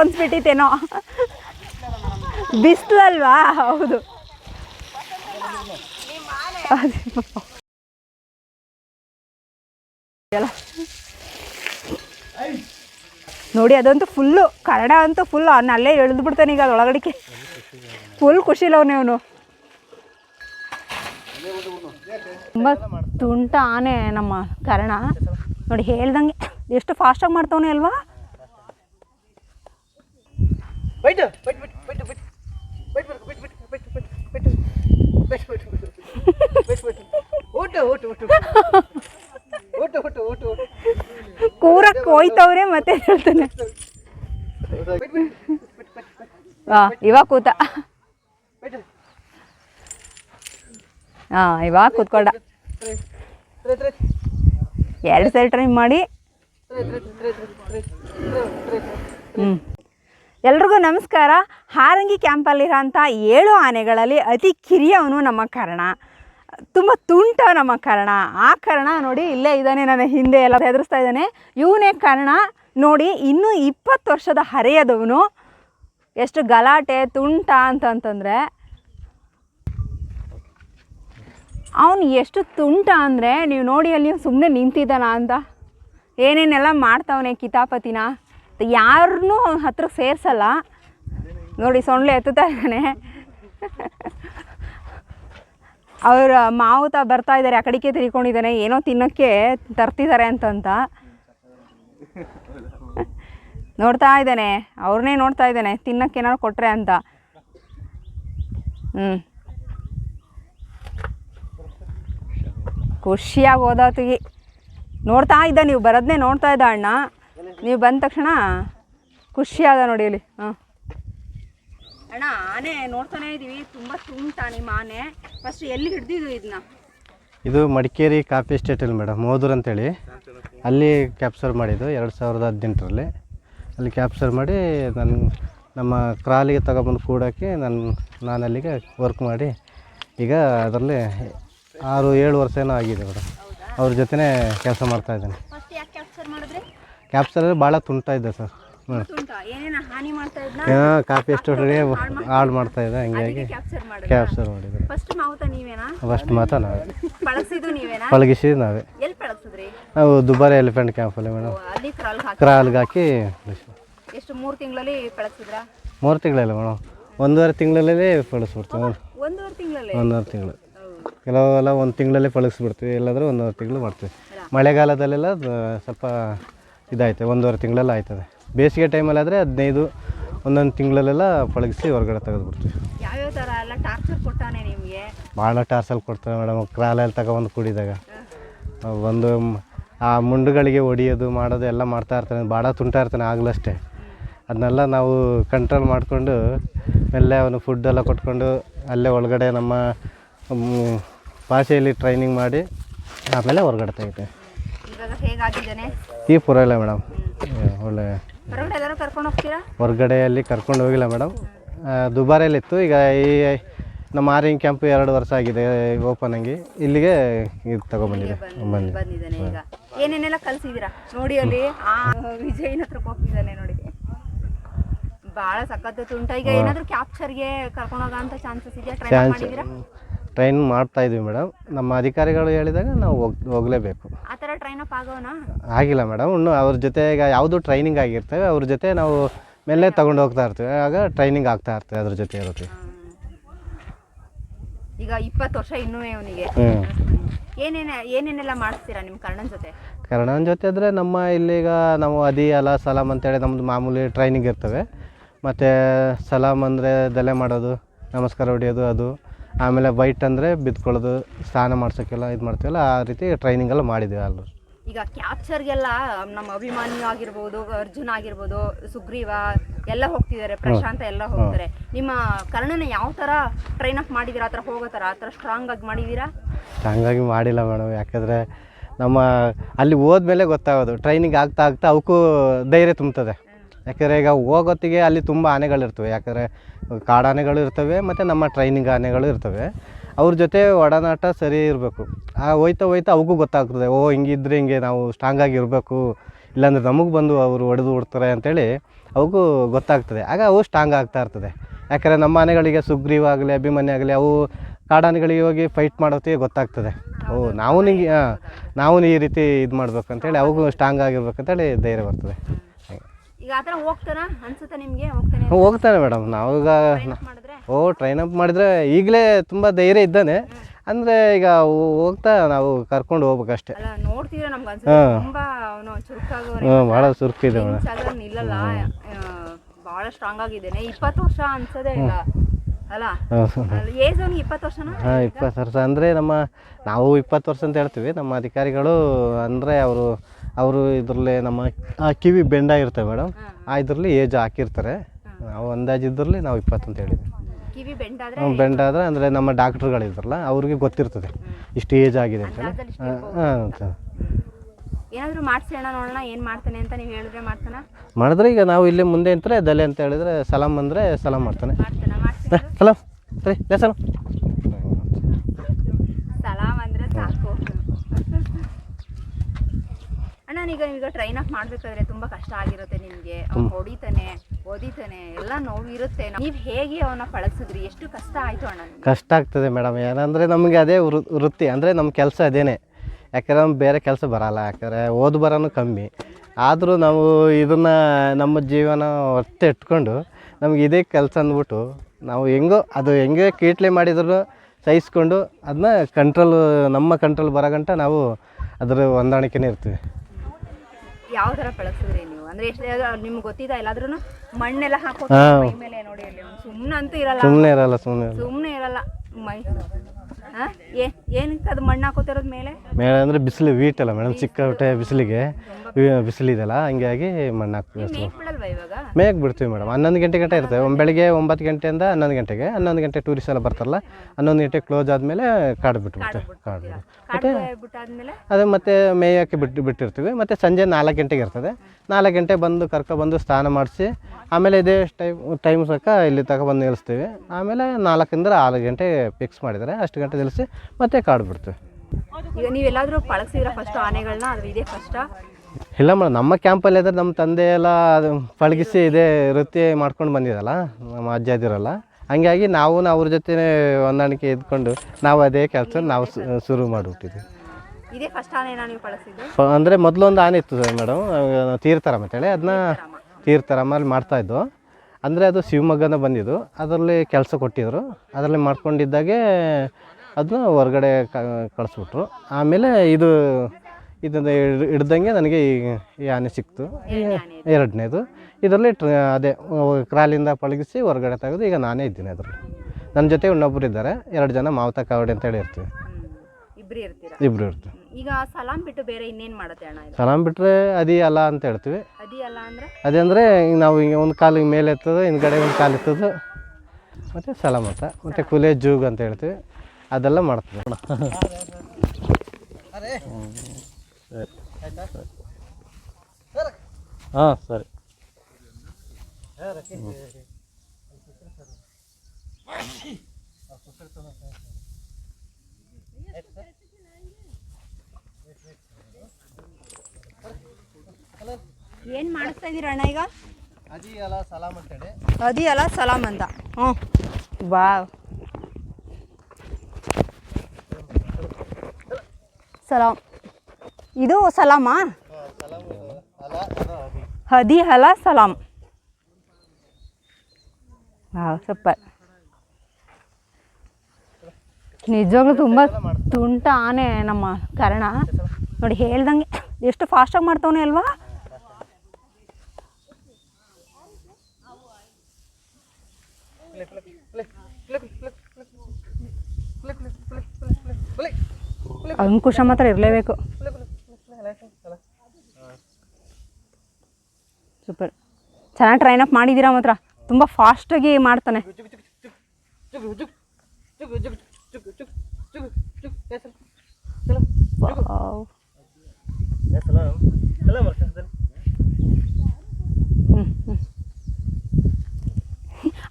ಅನ್ಸ್ಬಿಟ್ಟಿತ್ತೇನೋ. ಬಿಸಿಲಲ್ವಾ? ಹೌದು. ನೋಡಿ, ಅದಂತೂ ಫುಲ್ಲು ಕನ್ನಡ ಅಂತೂ ಫುಲ್ ಅವ್ನ ಅಲ್ಲೇ ಎಳ್ದು ಬಿಡ್ತಾನೆ ಈಗ ಒಳಗಡೆ ಫುಲ್ ಖುಷಿಲವನೇ ಅವನು ತುಂಬ ತುಂಟ ಆನೆ ನಮ್ಮ ಕರ್ಣ. ನೋಡಿ, ಹೇಳ್ದಂಗೆ ಎಷ್ಟು ಫಾಸ್ಟಾಗಿ ಮಾಡ್ತವನೇ ಅಲ್ವಾ? ಕೂರ ಕೋಯ್ತವ್ರೆ ಮತ್ತೆ ಹೇಳ್ತಾನೆ ಇವಾಗ ಕೂತ ಹಾ ಇವಾಗ ಕೂತ್ಕೊಂಡ ಎರಡು ಸರಿ ಟ್ರೈ ಮಾಡಿ ಹ್ಮ್ ಎಲ್ರಿಗೂ ನಮಸ್ಕಾರ. ಹಾರಂಗಿ ಕ್ಯಾಂಪಲ್ಲಿರೋಂಥ ಏಳು ಆನೆಗಳಲ್ಲಿ ಅತಿ ಕಿರಿಯವನು ನಮ್ಮ ಕರ್ಣ. ತುಂಬ ತುಂಟ ನಮ್ಮ ಕರ್ಣ. ಆ ಕರ್ಣ ನೋಡಿ ಇಲ್ಲೇ ಇದ್ದಾನೆ, ನನ್ನ ಹಿಂದೆ ಎಲ್ಲ ಎದುರಿಸ್ತಾ ಇದ್ದಾನೆ. ಇವನೇ ಕರ್ಣ. ನೋಡಿ, ಇನ್ನೂ ಇಪ್ಪತ್ತು ವರ್ಷದ ಹರೆಯದವನು. ಎಷ್ಟು ಗಲಾಟೆ, ತುಂಟ ಅಂತಂತಂದರೆ, ಅವನು ಎಷ್ಟು ತುಂಟ ಅಂದರೆ, ನೀವು ನೋಡಿ ಅಲ್ಲಿ ಸುಮ್ಮನೆ ನಿಂತಿದ್ದಾನ ಅಂತ. ಏನೇನೆಲ್ಲ ಮಾಡ್ತಾವನೆ ಕಿತಾಪತಿನ? ಯಾರನ್ನೂ ಅವನ ಹತ್ರ ಸೇರಿಸಲ್ಲ. ನೋಡಿ ಸೊಂಡ್ಲೆ ಎತ್ತುತ್ತಾ ಇದ್ದಾನೆ. ಅವರ ಮಾವುತ ಬರ್ತಾ ಇದ್ದಾರೆ ಆ ಕಡೆಗೆ ತಿರ್ಕೊಂಡಿದ್ದಾನೆ, ಏನೋ ತಿನ್ನೋಕ್ಕೆ ತರ್ತಿದ್ದಾರೆ ಅಂತಂತ. ನೋಡ್ತಾ ಇದ್ದಾನೆ ಅವ್ರನ್ನೇ ನೋಡ್ತಾ ಇದ್ದಾನೆ, ತಿನ್ನಕ್ಕೆ ಏನಾದ್ರು ಕೊಟ್ಟರೆ ಅಂತ. ಹ್ಞೂ ಖುಷಿಯಾಗಿ ಓದಾತಿಗೆ ನೋಡ್ತಾ ಇದ್ದ ನೀವು ಬರೋದನ್ನೇ ನೋಡ್ತಾ ಇದ್ದ ಅಣ್ಣ. ನೀವು ಬಂದ ತಕ್ಷಣ ಖುಷಿಯಾದ ನೋಡಿ ಇಲ್ಲಿ. ಹಾಂ ಅಣ್ಣ ಆನೆ ನೋಡ್ತಾನೆ ಇದ್ದೀವಿ ತುಂಬ ತುಂಬ ನಿಮ್ಮ ಆನೆ. ಫಸ್ಟ್ ಎಲ್ಲಿ ಹಿಡ್ದಿದ್ದು ಇದನ್ನ ಇದು ಮಡಿಕೇರಿ ಕಾಫಿ ಎಸ್ಟೇಟಲ್ಲಿ ಮೇಡಮ್ ಮೋದೂರ್ ಅಂತೇಳಿ. ಅಲ್ಲಿ ಕ್ಯಾಪ್ಚರ್ ಮಾಡಿದ್ದು ಎರಡು ಸಾವಿರದ ಹದಿನೆಂಟರಲ್ಲಿ. ಅಲ್ಲಿ ಕ್ಯಾಪ್ಚರ್ ಮಾಡಿ ನನ್ನ ನಮ್ಮ ಕ್ರಾಲಿಗೆ ತಗೊಬಂದು ಕೂಡೋಕ್ಕೆ ನಾನು ನಾನು ಅಲ್ಲಿಗೆ ವರ್ಕ್ ಮಾಡಿ. ಈಗ ಅದರಲ್ಲಿ ಆರು ಏಳು ವರ್ಷ ಏನೋ ಆಗಿದೆ ಮೇಡಮ್. ಅವ್ರ ಜೊತೆನೇ ಕೆಲಸ ಮಾಡ್ತಾಯಿದ್ದೇನೆ ಕ್ಯಾಪ್ಸೂಲಲ್ಲಿ ಭಾಳ ತುಂಟಾ ಇದ್ದೆ ಸರ್. ಹಾಂ ಕಾಫಿ ಎಷ್ಟು ಹಾಳು ಮಾಡ್ತಾ ಇದೆ ಹಂಗಾಗಿ ಕ್ಯಾಪ್ಸೂಲ್ ಮಾಡಿದ್ರು ಫಸ್ಟ್ ಮಾತ ನಾವೇ. ಪಳಗಿಸಿ ನಾವೇ ನಾವು ದುಬಾರಿ ಎಲಿಫೆಂಟ್ ಕ್ಯಾಂಪಲ್ಲಿ ಮೇಡಮ್. ಕ್ರಾಲ್ಗೆ ಹಾಕಿ ಎಷ್ಟು ಮೂರು ತಿಂಗಳಲ್ಲಿ ಮೂರು ತಿಂಗಳಲ್ಲ ಮೇಡಮ್. ಒಂದೂವರೆ ತಿಂಗಳಲ್ಲಿ ಪಳಸ್ಬಿಡ್ತೀವಿ ಒಂದೂವರೆ ತಿಂಗಳು. ಕೆಲವೆಲ್ಲ ಒಂದು ತಿಂಗಳಲ್ಲಿ ಪಳಗಿಸ್ಬಿಡ್ತೀವಿ ಇಲ್ಲಾಂದ್ರೆ ಒಂದೂವರೆ ತಿಂಗಳು ಮಾಡ್ತೀವಿ. ಮಳೆಗಾಲದಲ್ಲೆಲ್ಲ ಸ್ವಲ್ಪ ಇದಾಯ್ತು ಒಂದೂವರೆ ತಿಂಗಳೆಲ್ಲ ಆಯ್ತದೆ. ಬೇಸಿಗೆ ಟೈಮಲ್ಲಾದರೆ ಹದಿನೈದು ಒಂದೊಂದು ತಿಂಗಳಲ್ಲೆಲ್ಲ ಪಳಗಿಸಿ ಹೊರಗಡೆ ತೆಗೆದುಬಿಡ್ತೀವಿ. ಯಾವ್ಯಾವ ಥರ ಎಲ್ಲ ಟಾರ್ಚರ್ ಕೊಟ್ಟಾನೆ ನಿಮಗೆ? ಭಾಳ ಟಾರ್ಸಲ್ ಕೊಡ್ತಾರೆ ಮೇಡಮ್ ಕ್ರಾಲಲ್ಲಿ ತಗೊಬಂದು ಕುಡಿದಾಗ. ಒಂದು ಆ ಮುಂಡುಗಳಿಗೆ ಹೊಡಿಯೋದು ಮಾಡೋದು ಎಲ್ಲ ಮಾಡ್ತಾ ಇರ್ತಾನೆ. ಭಾಳ ತುಂಟಾ ಇರ್ತಾನೆ ಆಗಲಷ್ಟೇ ಅದನ್ನೆಲ್ಲ ನಾವು ಕಂಟ್ರೋಲ್ ಮಾಡಿಕೊಂಡು ಮೆಲ್ಲೆ ಅವನು ಫುಡ್ ಎಲ್ಲ ಕೊಟ್ಕೊಂಡು ಅಲ್ಲೇ ಒಳಗಡೆ ನಮ್ಮ ಭಾಷೆಯಲ್ಲಿ ಟ್ರೈನಿಂಗ್ ಮಾಡಿ ಆಮೇಲೆ ಹೊರಗಡೆ ತೆಗಿತೇವೆ. ಇವಾಗ ಹೇಗಾಗಿದ್ದಾನೆ ಈ ಪೂರ ಇಲ್ಲ ಮೇಡಮ್. ಒಳ್ಳೆ ಹೊರಗಡೆ ಎಲ್ಲರೂ ಕರ್ಕೊಂಡು ಹೋಗ್ತೀರಾ? ಹೊರಗಡೆಯಲ್ಲಿ ಕರ್ಕೊಂಡು ಹೋಗಿಲ್ಲ ಮೇಡಮ್. ದುಬಾರಿಯಲ್ಲಿತ್ತು. ಈಗ ಈ ನಮ್ಮ ಆರಿಂಗ್ ಕ್ಯಾಂಪ್ ಎರಡು ವರ್ಷ ಆಗಿದೆ ಓಪನ್ ಆಗಿ. ಇಲ್ಲಿಗೆ ಇದು ತಗೊಬಂದಿದೆ ಬಂದಿದೆ. ಬಂದಿದ್ದಾನೆ ಈಗ. ಏನೇನೆಲ್ಲ ಕಲ್ಸಿದ್ದೀರಾ? ನೋಡಿ ಅಲ್ಲಿ. ಆ ವಿಜಯನ ಹತ್ರ ಹೋಗ್ತಿದ್ದಾನೆ ನೋಡಿ. ಬಹಳ ಸಖತ್ ತುಂಟ. ಈಗ ಏನಾದರೂ ಕ್ಯಾಪ್ಚರ್ಗೆ ಕರ್ಕೊಂಡು ಹೋಗೋ ಚಾನ್ಸಸ್ ಇದೆಯಾ? ಟ್ರೈ ಚಾನ್ಸ್ ಮಾಡಿದ್ದೀರಾ? ಟ್ರೈನ್ ಮಾಡ್ತಾ ಇದ್ವಿ ಮೇಡಮ್. ನಮ್ಮ ಅಧಿಕಾರಿಗಳು ಹೇಳಿದಾಗ ನಾವು ಹೋಗ್ ಹೋಗಲೇಬೇಕು. ಆ ಟ್ರೈನ್ ಅಪ್ ಆಗೋನಾ? ಆಗಿಲ್ಲ ಮೇಡಮ್ ಇನ್ನು ಅವ್ರ ಜೊತೆ ಈಗ ಯಾವುದು ಟ್ರೈನಿಂಗ್ ಆಗಿರ್ತವೆ ಅವ್ರ ಜೊತೆ ನಾವು ಮೇಲೆ ತಗೊಂಡು ಹೋಗ್ತಾ ಇರ್ತೀವಿ ಆಗ ಟ್ರೈನಿಂಗ್ ಆಗ್ತಾ ಇರ್ತೇವೆ ಅದ್ರ ಜೊತೆ ಇರುತ್ತೆ ಈಗ ಇಪ್ಪತ್ತು ವರ್ಷ ಇನ್ನೂ ಅವನಿಗೆ ಹ್ಞೂ ಏನೇನ ಏನೇನೆಲ್ಲ ಮಾಡಿಸ್ತೀರಾ ನಿಮ್ಮ ಕರ್ಣನ ಜೊತೆ? ಕನ್ನಡನ ಜೊತೆ ಅಂದರೆ ನಮ್ಮ ಇಲ್ಲಿಗ ನಾವು ಅದಿ ಅಲ ಸಲಾಮ್ ಅಂತೇಳಿ ನಮ್ಮದು ಮಾಮೂಲಿ ಟ್ರೈನಿಂಗ್ ಇರ್ತವೆ. ಮತ್ತು ಸಲಾಮ್ ಅಂದರೆ ದಲೆ ಮಾಡೋದು ನಮಸ್ಕಾರ ಹೊಡಿಯೋದು ಅದು ಆಮೇಲೆ ಬೈಟ್ ಅಂದರೆ ಬಿದ್ಕೊಳ್ಳೋದು ಸ್ನಾನ ಮಾಡ್ಸೋಕ್ಕೆಲ್ಲ ಇದು ಮಾಡ್ತೀವಲ್ಲ ಆ ರೀತಿ ಟ್ರೈನಿಂಗೆಲ್ಲ ಮಾಡಿದ್ದೀವಿ ಅಲ್ಲೂ ಈಗ ಕ್ಯಾಪ್ಚರ್ಗೆಲ್ಲ ನಮ್ಮ ಅಭಿಮಾನಿ ಆಗಿರ್ಬೋದು ಅರ್ಜುನ್ ಆಗಿರ್ಬೋದು ಸುಗ್ರೀವ ಎಲ್ಲ ಹೋಗ್ತಿದ್ದಾರೆ ಪ್ರಶಾಂತ ಎಲ್ಲ ಹೋಗ್ತಾರೆ. ನಿಮ್ಮ ಕರ್ಣನ ಯಾವ ತರ ಟ್ರೈನ್ ಅಪ್ ಮಾಡಿದೀರಾ ಆ ಥರ ಹೋಗೋ ಥರ ಆ ಥರ ಸ್ಟ್ರಾಂಗ್ ಆಗಿ ಮಾಡಿದೀರಾ? ಸ್ಟ್ರಾಂಗ್ ಆಗಿ ಮಾಡಿಲ್ಲ ಮೇಡಮ್ ಯಾಕಂದರೆ ನಮ್ಮ ಅಲ್ಲಿ ಹೋದ್ಮೇಲೆ ಗೊತ್ತಾಗೋದು ಟ್ರೈನಿಂಗ್ ಆಗ್ತಾ ಆಗ್ತಾ ಅವಕ್ಕೂ ಧೈರ್ಯ ತುಂಬ್ತದೆ. ಯಾಕಂದರೆ ಈಗ ಹೋಗೋತ್ತಿಗೆ ಅಲ್ಲಿ ತುಂಬ ಆನೆಗಳಿರ್ತವೆ ಯಾಕಂದರೆ ಕಾಡಾನೆಗಳು ಇರ್ತವೆ ಮತ್ತು ನಮ್ಮ ಟ್ರೈನಿಂಗ್ ಆನೆಗಳು ಇರ್ತವೆ. ಅವ್ರ ಜೊತೆ ಒಡನಾಟ ಸರಿ ಇರಬೇಕು. ಆ ಹೋಯ್ತಾ ಹೋಯ್ತಾ ಅವಕ್ಕೂ ಗೊತ್ತಾಗ್ತದೆ ಓ ಹಿಂಗಿದ್ರೆ ಹಿಂಗೆ ನಾವು ಸ್ಟ್ರಾಂಗಾಗಿ ಇರಬೇಕು ಇಲ್ಲಾಂದ್ರೆ ನಮಗೆ ಬಂದು ಅವರು ಹೊಡೆದು ಬಿಡ್ತಾರೆ ಅಂತೇಳಿ ಅವಕ್ಕೂ ಗೊತ್ತಾಗ್ತದೆ. ಆಗ ಅವು ಸ್ಟ್ರಾಂಗ್ ಆಗ್ತಾ ಇರ್ತದೆ. ಯಾಕಂದರೆ ನಮ್ಮ ಮನೆಗಳಿಗೆ ಸುಗ್ರೀವ ಆಗಲಿ ಅಭಿಮನ್ಯ ಆಗಲಿ ಅವು ಕಾಡಾನೆಗಳಿಗೆ ಹೋಗಿ ಫೈಟ್ ಮಾಡೋತ್ತಿಗೆ ಗೊತ್ತಾಗ್ತದೆ. ಓ ನಾವು ನಿಂಗೆ ಹಾಂ ನಾವು ಈ ರೀತಿ ಇದು ಮಾಡ್ಬೇಕು ಅಂತೇಳಿ ಅವಗೂ ಸ್ಟ್ರಾಂಗ್ ಆಗಿರ್ಬೇಕಂತೇಳಿ ಧೈರ್ಯ ಬರ್ತದೆ. ಈಗ ಹೋಗ್ತಾನೆ ಮೇಡಮ್ ನಾವೀಗ ಓ ಟ್ರೈನ್ ಅಪ್ ಮಾಡಿದರೆ ಈಗಲೇ ತುಂಬ ಧೈರ್ಯ ಇದ್ದಾನೆ. ಅಂದರೆ ಈಗ ಹೋಗ್ತಾ ನಾವು ಕರ್ಕೊಂಡು ಹೋಗ್ಬೇಕಷ್ಟೇ. ಅಲ್ಲ ನೋಡ್ತೀರಾ ನಮ್ಗೆ ಅನ್ಸುತ್ತೆ ಹಾಂ. ತುಂಬಾ ಅವನು ಚುರುಕಾಗವ್ರೆ ಹ್ಞೂ ಭಾಳ ಸುರುಕಿದೆ ಮೇಡಮ್ ನಿಲ್ಸಲ್ಲ ನಿಲ್ಲಲ್ಲ. ಭಾಳ ಸ್ಟ್ರಾಂಗ್ ಆಗಿದ್ದೇನೆ. ಇಪ್ಪತ್ತು ವರ್ಷ ಅನ್ಸದೇ ಇಲ್ಲ. ಅಲ್ಲ? ಏಜ್ ಅವ್ನಿಗೆ ಇಪ್ಪತ್ತು ವರ್ಷನಾ? ಹಾಂ ಇಪ್ಪತ್ತು ವರ್ಷ. ಅಂದರೆ ನಮ್ಮ ನಾವು ಇಪ್ಪತ್ತು ವರ್ಷ ಅಂತ ಹೇಳ್ತೀವಿ. ನಮ್ಮ ಅಧಿಕಾರಿಗಳು ಅಂದರೆ ಅವರು ಅವರು ಇದರಲ್ಲಿ ನಮ್ಮ ಆ ಕಿವಿ ಬೆಂಡ ಇರ್ತವೆ ಮೇಡಮ್ ಆ ಇದರಲ್ಲಿ ಏಜ್ ಹಾಕಿರ್ತಾರೆ. ನಾವು ಅಂದಾಜು ಇದ್ರಲ್ಲಿ ನಾವು ಇಪ್ಪತ್ತು ಅಂತ ಹೇಳಿದ್ವಿ ಬೆಂಡ ಆದರೆ ಅಂದರೆ ನಮ್ಮ ಡಾಕ್ಟ್ರುಗಳಿದ್ರಲ್ಲ ಅವ್ರಿಗೆ ಗೊತ್ತಿರ್ತದೆ ಇಷ್ಟು ಏಜ್ ಆಗಿದೆ ಇಷ್ಟು ಹಾಂ ಏನಾದರೂ ಮಾಡ್ಸೋಣ ನೋಡೋಣ ಏನು ಮಾಡ್ತಾನೆ ಅಂತ ನೀವು ಹೇಳಿದ್ರೆ ಮಾಡ್ತಾನ? ಮಾಡಿದ್ರೆ ಈಗ ನಾವು ಇಲ್ಲಿ ಮುಂದೆ ಅಂತಾರೆ ದಲೆ ಅಂತ ಹೇಳಿದ್ರೆ ಸಲಾಮ್ ಅಂದರೆ ಸಲಾಮ್ ಮಾಡ್ತಾನೆ. ಸಲಾಮ್ ಸರಿ ಸಲಾಮ್ ಅಂದರೆ ಸಾಕು. ಅಣ್ಣ ಈಗ ಈಗ ಟ್ರೈನ್ ಆಫ್ ಮಾಡ್ಬೇಕಾದ್ರೆ ತುಂಬಾ ಕಷ್ಟ ಆಗಿರುತ್ತೆ ನಿಮಗೆ. ಅವ್ನು ಹೊಡಿತಾನೆ. ಓದಿತಾನೆ ಎಲ್ಲ ನೋವು ಇರುತ್ತೆ. ನೀವು ಹೇಗೆ ಅವನ ಪಳಗಿಸಿದ್ರಿ ಎಷ್ಟು ಕಷ್ಟ ಆಯ್ತು ಅಣ್ಣ ಕಷ್ಟ ಆಗ್ತದೆ ಮೇಡಮ್ ಏನಂದರೆ ನಮಗೆ ಅದೇ ವೃ- ವೃತ್ತಿ ಅಂದರೆ ನಮ್ಮ ಕೆಲಸ ಅದೇನೆ. ಯಾಕಂದ್ರೆ ನಮ್ಗೆ ಬೇರೆ ಕೆಲಸ ಬರಲ್ಲ. ಯಾಕಂದರೆ ಓದು ಬರೋನು ಕಮ್ಮಿ. ಆದರೂ ನಾವು ಇದನ್ನು ನಮ್ಮ ಜೀವನ ಹೊತ್ತೆ ಇಟ್ಕೊಂಡು ನಮ್ಗೆ ಇದೇ ಕೆಲಸ ಅಂದ್ಬಿಟ್ಟು ನಾವು ಹೆಂಗೋ ಅದು ಹೆಂಗೆ ಕೀಟ್ಲೆ ಮಾಡಿದ್ರು ಸಹಿಸ್ಕೊಂಡು ಅದನ್ನ ಕಂಟ್ರೋಲ್ ನಮ್ಮ ಕಂಟ್ರೋಲ್ ಬರೋಗಂಟ ನಾವು ಅದರ ಹೊಂದಾಣಿಕೆನೇ ಇರ್ತೀವಿ. ಯಾವ ಥರ ಪಳಗಿಸಿದ್ರಿ ನೀವು? ಅಂದ್ರೆ ಎಷ್ಟು ನಿಮ್ಗೆ ಗೊತ್ತಿದ? ಎಲ್ಲಾದ್ರೂ ಮಣ್ಣೆಲ್ಲ ಹಾಕೋ. ಮೈ ಮೇಲೆ ನೋಡಿ ಅಲ್ಲಿ ಸುಮ್ಮನೆ ಅಂತೂ ಇರಲ್ಲ. ಸುಮ್ಮನೆ ಇರಲ್ಲ ಸುಮ್ಮನೆ ಸುಮ್ಮನೆ ಇರಲ್ಲ. ಮೈ ಏನಕ್ಕೆ ಅದು ಮಣ್ಣು ಹಾಕೋತಿರೋದ್ ಮೇಲೆ? ಮೇಲೆ ಅಂದರೆ ಬಿಸಿಲು ವೀಟ್ ಅಲ್ಲ ಮೇಡಮ್ ಸಿಕ್ಕಾಪಟ್ಟೆ ಬಿಸಿಲಿಗೆ ಬಿಸಿಲಿದೆಲ್ಲ ಹಂಗಾಗಿ ಮಣ್ಣು ಹಾಕ್ತೀವಿ ಇವಾಗ? ಮೇಯಕ್ಕೆ ಬಿಡ್ತೀವಿ ಮೇಡಮ್. ಹನ್ನೊಂದು ಗಂಟೆ ಗಂಟೆ ಇರ್ತೇವೆ ಒಂದು ಬೆಳಿಗ್ಗೆ ಒಂಬತ್ತು ಗಂಟೆಯಿಂದ ಹನ್ನೊಂದು ಗಂಟೆಗೆ. ಹನ್ನೊಂದು ಗಂಟೆ ಟೂರಿಸ್ಟ್ ಎಲ್ಲ ಬರ್ತಾರಲ್ಲ ಹನ್ನೊಂದು ಗಂಟೆ ಕ್ಲೋಸ್ ಆದಮೇಲೆ ಕಾಡು ಬಿಟ್ಬಿಡ್ತೇವೆ ಕಾಡು ಬಿಡು. ಬಿಟ್ಟಾದ್ಮೇಲೆ? ಅದೇ ಮತ್ತೆ ಮೇಯಕ್ಕೆ ಬಿಟ್ಟು ಬಿಟ್ಟಿರ್ತೀವಿ. ಮತ್ತು ಸಂಜೆ ನಾಲ್ಕು ಗಂಟೆಗೆ ಇರ್ತದೆ. ನಾಲ್ಕು ಗಂಟೆ ಬಂದು ಕರ್ಕೊಬಂದು ಸ್ನಾನ ಮಾಡಿಸಿ ಆಮೇಲೆ ಇದೇ ಟೈಮ್ ಟೈಮ್ ಸಕ ಇಲ್ಲಿ ತಗೊಬಂದು ನಿಲ್ಲಿಸ್ತೀವಿ. ಆಮೇಲೆ ನಾಲ್ಕರಿಂದ ಆರು ಗಂಟೆ ಫಿಕ್ಸ್ ಮಾಡಿದರೆ ಅಷ್ಟು ಗಂಟೆ ನಿಲ್ಲಿಸಿ ಮತ್ತೆ ಕಾಡು ಬಿಡ್ತೀವಿ. ಈಗ ನೀವೆಲ್ಲಾದರೂ ಪಳಗಿಸಿದ್ರ ಫಸ್ಟ್ ಆನೆಗಳನ್ನ ಅದು ಇದೇ ಫಸ್ಟ್ ಇಲ್ಲ ಮೇಡಮ್ ನಮ್ಮ ಕ್ಯಾಂಪಲ್ಲಿ ಆದರೆ ನಮ್ಮ ತಂದೆ ಎಲ್ಲ ಅದು ಪಳಗಿಸಿ ಇದೇ ವೃತ್ತಿ ಮಾಡ್ಕೊಂಡು ಬಂದಿದ್ದಲ್ಲ ನಮ್ಮ ಅಜ್ಜಾದಿರಲ್ಲ ಹಂಗಾಗಿ ನಾವು ಅವ್ರ ಜೊತೆ ಹೊಂದಾಣಿಕೆ ಇದ್ಕೊಂಡು ನಾವು ಅದೇ ಕೆಲಸ ನಾವು ಶುರು ಮಾಡಿಬಿಟ್ಟಿದ್ವಿ. ಅಂದರೆ ಮೊದಲೊಂದು ಆನೆ ಇತ್ತು ಮೇಡಮ್ ತೀರ್ಥರಾಮ ಅಂತೇಳಿ ಅದನ್ನ ತೀರ್ಥರಾಮಲ್ಲಿ ಮಾಡ್ತಾಯಿದ್ದು ಅಂದರೆ ಅದು ಶಿವಮೊಗ್ಗನ ಬಂದಿದ್ದು ಅದರಲ್ಲಿ ಕೆಲಸ ಕೊಟ್ಟಿದ್ರು. ಅದರಲ್ಲಿ ಮಾಡ್ಕೊಂಡಿದ್ದಾಗೆ ಅದನ್ನ ಹೊರಗಡೆ ಕಳಿಸ್ಬಿಟ್ರು. ಆಮೇಲೆ ಇದು ಇದನ್ನು ಹಿಡ್ದಂಗೆ ನನಗೆ ಈ ಈ ಆನೆ ಸಿಕ್ತು. ಎರಡನೇದು. ಇದರಲ್ಲಿ ಟ್ರ ಅದೇ ಕ್ರಾಲಿಂದ ಪಳಗಿಸಿ ಹೊರಗಡೆ ತೆಗೆದು ಈಗ ನಾನೇ ಇದ್ದೀನಿ ಅದರಲ್ಲಿ. ನನ್ನ ಜೊತೆ ಇನ್ನೊಬ್ಬರು ಇದ್ದಾರೆ. ಎರಡು ಜನ ಮಾವತ ಕಾವಡಿ ಅಂತೇಳಿ ಇರ್ತೀವಿ. ಇಬ್ರು ಇರ್ತೀರಾ? ಇಬ್ಬರು ಇರ್ತೀವಿ. ಈಗ ಸಲಾಂ ಬಿಟ್ಟು ಬೇರೆ ಇನ್ನೇನು ಮಾಡುತ್ತೆ ಅಣ್ಣ ಇದು? ಸಲಾಮ್ ಬಿಟ್ಟರೆ ಅದಿ ಅಲ್ಲ ಅಂತ ಹೇಳ್ತೀವಿ. ಅದಿ ಅಲ್ಲ ಅಂದ್ರೆ? ಅದೇ ಅಂದರೆ ನಾವು ಹಿಂಗೆ ಒಂದು ಕಾಲು ಹಿಂಗೆ ಮೇಲೆ ಎತ್ತೋದು ಹಿಂದ್ಗಡೆ ಒಂದು ಕಾಲು ಎತ್ತದ. ಮತ್ತು ಸಲಾಮತ ಮತ್ತು ಕುಲೆ ಜೂಗ್ ಅಂತ ಹೇಳ್ತೀವಿ. ಅದೆಲ್ಲ ಮಾಡ್ತೀವಿ. ಹಾಂ ಸರಿ ಏನ್ ಮಾಡಿಸ್ತಾ ಇದೀರ ಅಣ್ಣ ಈಗ? ಅದಿ ಅಲ್ಲ ಸಲಾಮ್ ಅಂತೇಳಿ. ಅದಿ ಅಲ್ಲ ಸಲಾಂ ಅಂತ ಹ್ಞೂ ವಾವ್. ಸಲಾಂ. ಇದು ಸಲಾಮಾ? ಹದಿ ಹಲ ಸಲಾಮ್ ಹಾಂ ಸೂಪರ್. ನಿಜವಾಗ್ಲೂ ತುಂಬ ತುಂಟ ಆನೆ ನಮ್ಮ ಕಾರಣ. ನೋಡಿ, ಹೇಳ್ದಂಗೆ ಎಷ್ಟು ಫಾಸ್ಟಾಗಿ ಮಾಡ್ತವನೇ ಅಲ್ವಾ? ಅಂಕುಶ ಮಾತ್ರ ಇರಲೇಬೇಕು ಸೂಪರ್ ಚೆನ್ನಾಗಿ ಟ್ರೈನ್ ಅಪ್ ಮಾಡಿದ್ದೀರಾ ಮಾತ್ರ. ತುಂಬ ಫಾಸ್ಟಾಗಿ ಮಾಡ್ತಾನೆ.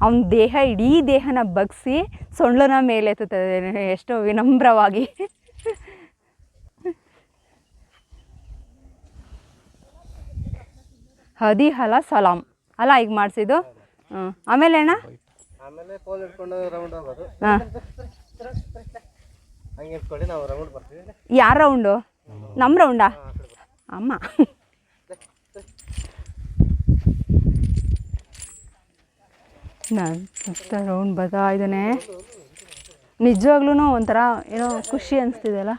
ಅವನ ದೇಹ, ಇಡೀ ದೇಹನ ಬಗ್ಸಿ ಸೊಳ್ಳನ ಮೇಲೆ ಎತ್ತುತ್ತದೆ ಎಷ್ಟೋ ವಿನಮ್ರವಾಗಿ. ಹದಿ ಹಲ ಸಲಾಂ. ಅಲ್ಲ ಈಗ ಮಾಡಿಸಿದ್ದು? ಹ್ಞೂ. ಆಮೇಲೆ ಅಣ್ಣ? ಆಮೇಲೆ ಕೋಲ್ ಹಿಡ್ಕೊಂಡು ರೌಂಡ್ ಹೋಗೋದು. ಹಾಂ. ಹಂಗೆ ಇಟ್ಕೊಳ್ಳಿ ನಾವು ರೌಂಡ್ ಬರ್ತೀವಿ. ಯಾರ ರೌಂಡು ನಮ್ಮ ರೌಂಡಾ ಅಮ್ಮ. ನಾನು ಸುತ್ತ ರೌಂಡ್ ಬರ್ತಾ ಇದ್ದಾನೆ. ನಿಜವಾಗ್ಲೂ ಒಂಥರ ಏನೋ ಖುಷಿ ಅನಿಸ್ತಿದೆಯಲ್ಲ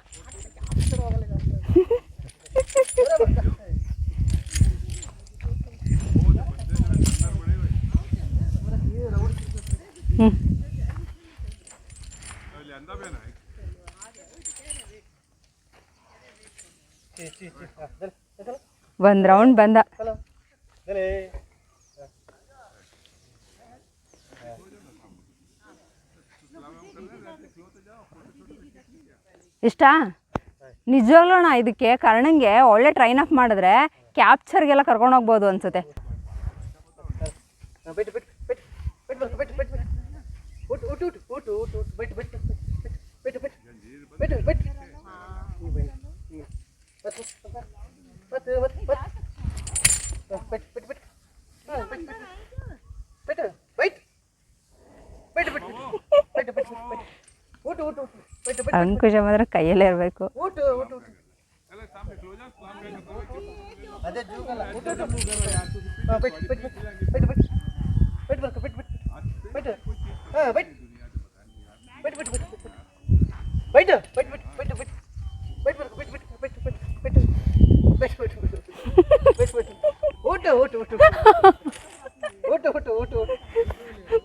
ಹ್ಞೂ ಒಂದು ರೌಂಡ್ ಬಂದ. ಇಷ್ಟ? ನಿಜವಾಗ್ಲೂ ಇದಕ್ಕೆ ಕರ್ಣಂಗೆ ಒಳ್ಳೆ ಟ್ರೈನ್ ಅಪ್ ಮಾಡಿದ್ರೆ ಕ್ಯಾಪ್ಚರ್ಗೆಲ್ಲ ಕರ್ಕೊಂಡು ಹೋಗ್ಬೋದು ಅನ್ಸುತ್ತೆ. ಅಂಕುಶ ಮಾತ್ರ ಕೈಯಲ್ಲೇ ಇರಬೇಕು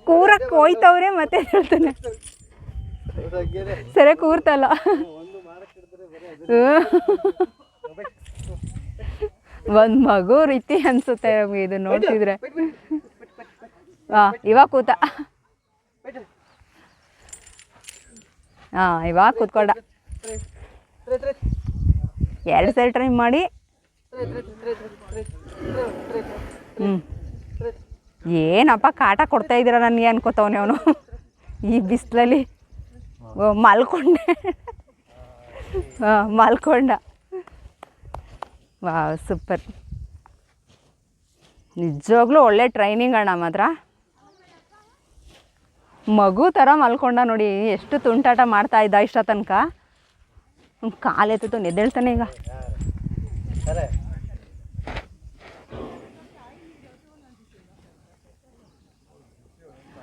ಕೂರಕ್ಕೆ ಹೋಯ್ತವ್ರೆ ಮತ್ತೆ ಹೇಳ್ತಾನೆ ಸರಿ ಕೂರ್ತಲ್ಲ. ಒಂದು ಮಗು ರೀತಿ ಅನ್ಸುತ್ತೆ ನಮಗೆ ಇದು ನೋಡ್ತಿದ್ರೆ. ಹಾಂ ಇವಾಗ ಕೂತ. ಹಾ ಇವಾಗ ಕೂತ್ಕೊಂಡ. ಎರಡು ಸರಿ ಟ್ರೈ ಮಾಡಿ. ಹ್ಞೂ ಏನಪ್ಪ ಕಾಟ ಕೊಡ್ತಾ ಇದ್ದೀರ ನನಗೆ ಅನ್ಕೋತವ್ನೆ ಅವನು. ಈ ಬಿಸಿಲಲ್ಲಿ. ಮಲ್ಕೊಂಡೆ. ಮಲ್ಕೊಂಡ. ವಾ ಸೂಪರ್. ನಿಜವಾಗ್ಲೂ ಒಳ್ಳೆ ಟ್ರೈನಿಂಗ್ ಅಣ್ಣ ಮಾತ್ರ. ಮಗು ಥರ ಮಲ್ಕೊಂಡ ನೋಡಿ ಎಷ್ಟು ತುಂಟಾಟ ಮಾಡ್ತಾ ಇದ್ದ ಇಷ್ಟ ತನಕ. ಕಾಲೆತ್ತಿತ್ತು ನೆದ್ದೇಳ್ತಾನೆ ಈಗ.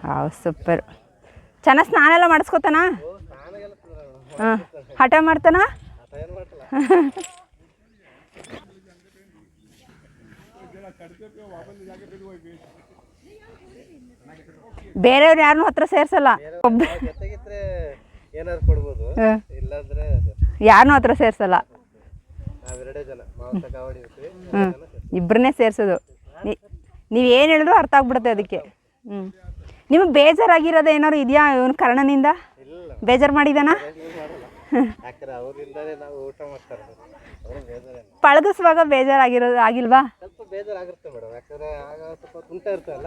ಹಾಂ ಸೂಪರ್. ಚೆನ್ನಾಗಿ ಸ್ನಾನ ಎಲ್ಲ ಮಾಡಿಸ್ಕೊತಾನ? ಹಾಂ. ಹಠ ಮಾಡ್ತಾನ? ಬೇರೆಯವ್ರು ಯಾರನ್ನೂ ಹತ್ರ ಸೇರ್ಸಲ್ಲ. ಒಬ್ಬ ಯಾರನ್ನೂ ಹತ್ರ ಸೇರ್ಸಲ್ಲ. ಹ್ಞೂ ಇಬ್ಬರನ್ನೇ ಸೇರಿಸೋದು. ನೀವು ಏನು ಹೇಳಿದ್ರು ಅರ್ಥ ಆಗ್ಬಿಡುತ್ತೆ ಅದಕ್ಕೆ. ಹ್ಞೂ ನಿಮಗೆ ಬೇಜಾರಾಗಿರೋದು ಏನಾದ್ರು ಇದೆಯಾ ಇವನು ಕರ್ಣನಿಂದ? ಬೇಜಾರು ಮಾಡಿದಾನ ಪಳಗಿಸುವಾಗ ಬೇಜಾರಾಗಿರೋದು ಆಗಿಲ್ವಾ? ಸ್ವಲ್ಪ ಬೇಜಾರಾಗಿರುತ್ತೆ ಮೇಡಮ್. ಯಾಕಂದ್ರೆ ಆಗ ಸ್ವಲ್ಪ ತುಂಟ ಇರ್ತಲ್ಲ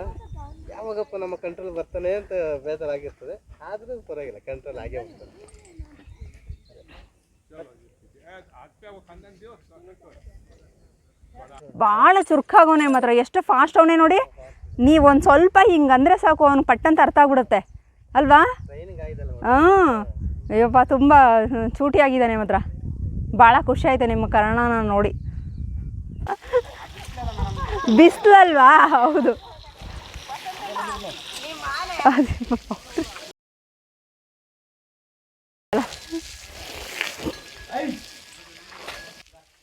ಯಾವಾಗಪ್ಪ ನಮ್ಮ ಕಂಟ್ರೋಲ್ ಬರ್ತಾನೆ ಅಂತ ಬೇಜಾರಾಗಿರ್ತದೆ ಆದ್ರೂ ಪರವಾಗಿಲ್ಲ ಕಂಟ್ರೋಲ್ ಆಗೇ ಹೋಗ್ತದೆ. ಭಾಳ ಚುರುಕಾಗವನೆ ಮಾತ್ರ. ಎಷ್ಟು ಫಾಸ್ಟ್ ಅವನೇ ನೋಡಿ. ನೀವು ಒಂದು ಸ್ವಲ್ಪ ಹಿಂಗಂದ್ರೆ ಸಾಕು ಅವ್ನು ಪಟ್ಟಂತ ಅರ್ಥ ಆಗ್ಬಿಡುತ್ತೆ. ಅಲ್ವಾ? ಹಾಂ ಅಯ್ಯಪ್ಪ ತುಂಬ ಚೂಟಿ ಆಗಿದ್ದಾನೆ ಮಾತ್ರ ಭಾಳ ಖುಷಿ ಆಯಿತು ನಿಮ್ಮ ಕರ್ಣನ ನೋಡಿ. ಬಿಸಿಲಲ್ವಾ ಹೌದು.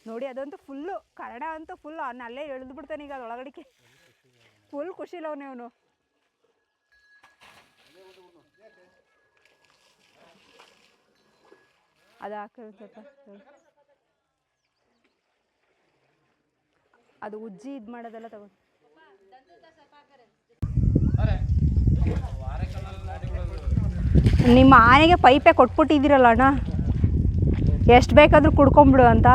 ನೋಡಿ ಅದಂತೂ ಫುಲ್ಲು ಕನ್ನಡ ಅಂತೂ ಫುಲ್ ಅವ್ನ ಅಲ್ಲೇ ಎಳ್ದು ಬಿಡ್ತಾನೆ ಈಗ ಅದರೊಳಗಡಿಕೆ. ಫುಲ್ ಖುಷಿಲ್ಲ ಅವನೇ ಅದು ಹಾಕಿದ್ರೆ ಸ್ವಲ್ಪ. ಅದು ಉಜ್ಜಿ ಇದು ಮಾಡೋದೆಲ್ಲ ತಗೋ. ನಿಮ್ಮ ಆನೆಗೆ ಪೈಪೆ ಕೊಟ್ಬಿಟ್ಟಿದ್ದೀರಲ್ಲ ಅಣ್ಣ. ಎಷ್ಟು ಬೇಕಾದರೂ ಕುಡ್ಕೊಂಬಿಡು ಅಂತ.